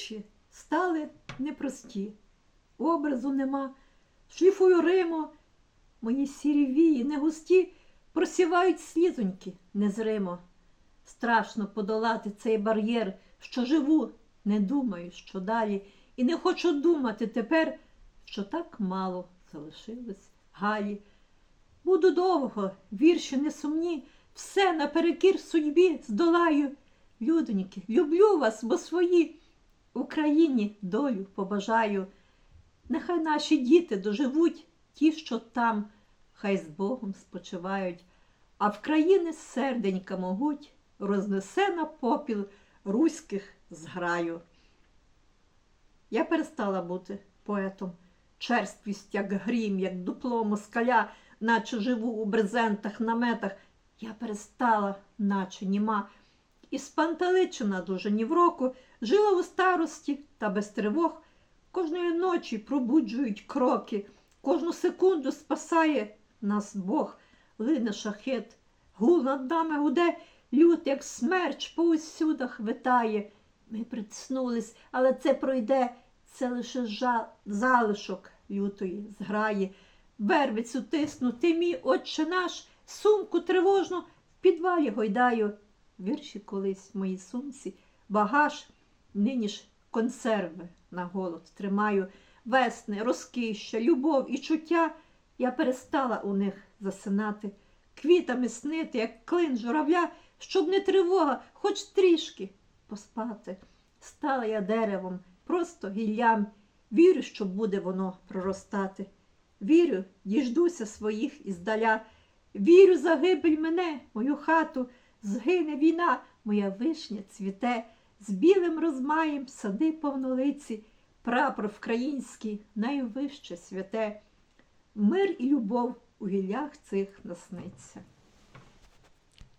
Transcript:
вірші стали непрості. Образу нема, шліфую Риму, мої сірі вії не густі, просівають слізоньки незримо. Страшно подолати цей бар'єр, що живу, не думаю, що далі, і не хочу думати тепер, що так мало залишилось Галі. Буду довго, вірші несумні, все наперекір судьбі здолаю. Людоньки, люблю вас, бо свої Україні долю побажаю. Нехай наші діти доживуть ті, що там, хай з Богом спочивають, а в країни серденька могуть рознесе на попіл руських зграю. Я перестала бути поетом, черствість, як грім, як дупло москаля, наче живу у брезентах, наметах. Я перестала, наче німа, і спантеличена дуже ні в року, жила у старості та без тривог. Кожної ночі пробуджують кроки, кожну секунду спасає нас Бог, лине шахет, гул над нами гуде, лют, як смерч, по усюдах витає. Ми притиснулись, але це пройде, це лише жа... залишок лютої зграї. Вервицю тисну, ти мій отче наш, сумку тривожну в підвалі гойдаю. Вірші колись в моїй сумці, багаж, нині ж консерви на голод тримаю. Весни, розкища, любов і чуття. Я перестала у них засинати, квітами снити, як клин журавля, щоб не тривога, хоч трішки поспати. Стала я деревом, просто гіллям, вірю, що буде воно проростати. Вірю, діждуся своїх іздаля. Вірю, загибель мене, мою хату, згине війна, моя вишня цвіте, з білим розмаєм сади повнолиці, прапор вкраїнський, найвище святе. Мир і любов у гіллях цих насниться.